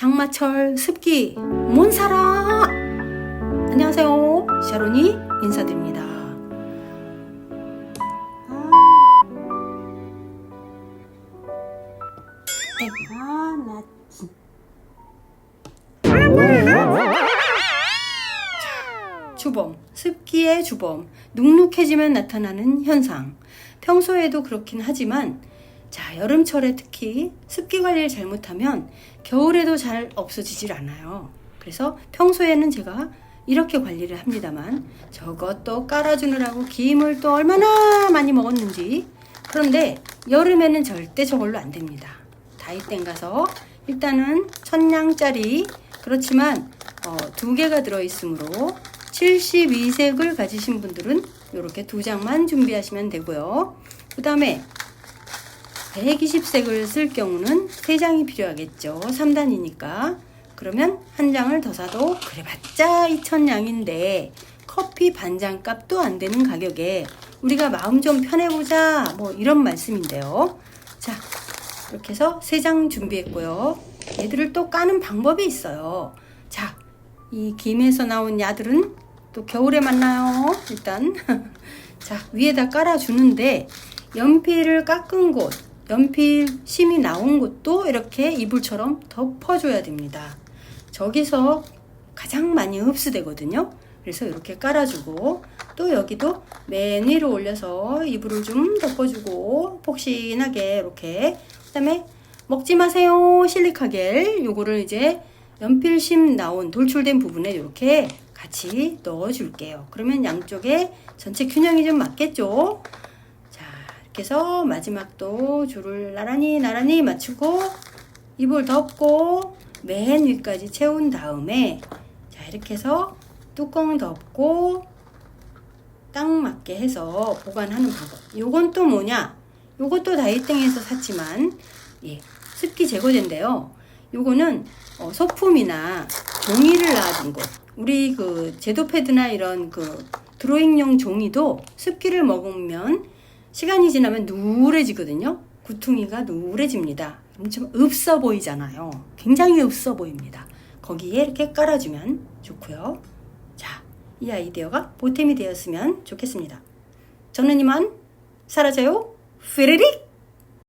장마철 습기 못 살아. 안녕하세요. 샤론이 인사드립니다. 아. 주범, 습기의 주범, 눅눅해지면 나타나는 현상. 평소에도 그렇긴 하지만, 자, 여름철에 특히 습기 관리를 잘못하면 겨울에도 잘 없어지질 않아요. 그래서 평소에는 제가 이렇게 관리를 합니다만, 저것도 깔아주느라고 김을 또 얼마나 많이 먹었는지. 그런데 여름에는 절대 저걸로 안 됩니다. 다이땡 가서 일단은 천냥짜리 그렇지만 어, 두 개가 들어있으므로 72색을 가지신 분들은 이렇게 두 장만 준비하시면 되고요. 그 다음에 120색을 쓸 경우는 세 장이 필요하겠죠. 3단이니까. 그러면 한 장을 더 사도 그래봤자 2천냥인데 커피 반장 값도 안 되는 가격에 우리가 마음 좀 편해보자 뭐 이런 말씀인데요. 자 이렇게 해서 세장 준비했고요. 얘들을 또 까는 방법이 있어요. 자, 이 김에서 나온 야들은 또 겨울에 만나요. 일단 자 위에다 깔아주는데 연필을 깎은 곳, 연필 심이 나온 곳도 이렇게 이불처럼 덮어줘야 됩니다. 저기서 가장 많이 흡수되거든요. 그래서 이렇게 깔아주고 또 여기도 맨 위로 올려서 이불을 좀 덮어주고 폭신하게 이렇게 그다음에 먹지 마세요 실리카겔 요거를 이제 연필심 나온 돌출된 부분에 이렇게 같이 넣어줄게요. 그러면 양쪽에 전체 균형이 좀 맞겠죠? 자 이렇게 해서 마지막도 줄을 나란히 나란히 맞추고 이불 덮고 맨 위까지 채운 다음에 자 이렇게 해서 뚜껑 덮고 딱 맞게 해서 보관하는 방법. 요건 또 뭐냐? 요것도 다이땡에서 샀지만 예, 습기 제거제인데요. 요거는 어, 소품이나 종이를 놔둔 곳. 우리 그 제도 패드나 이런 그 드로잉용 종이도 습기를 머금으면 시간이 지나면 누래지거든요. 구퉁이가 누래집니다. 엄청 없어 보이잖아요. 굉장히 없어 보입니다. 거기에 이렇게 깔아주면 좋고요. 자, 이 아이디어가 보탬이 되었으면 좋겠습니다. 저는 이만 사라져요. 휘리릭!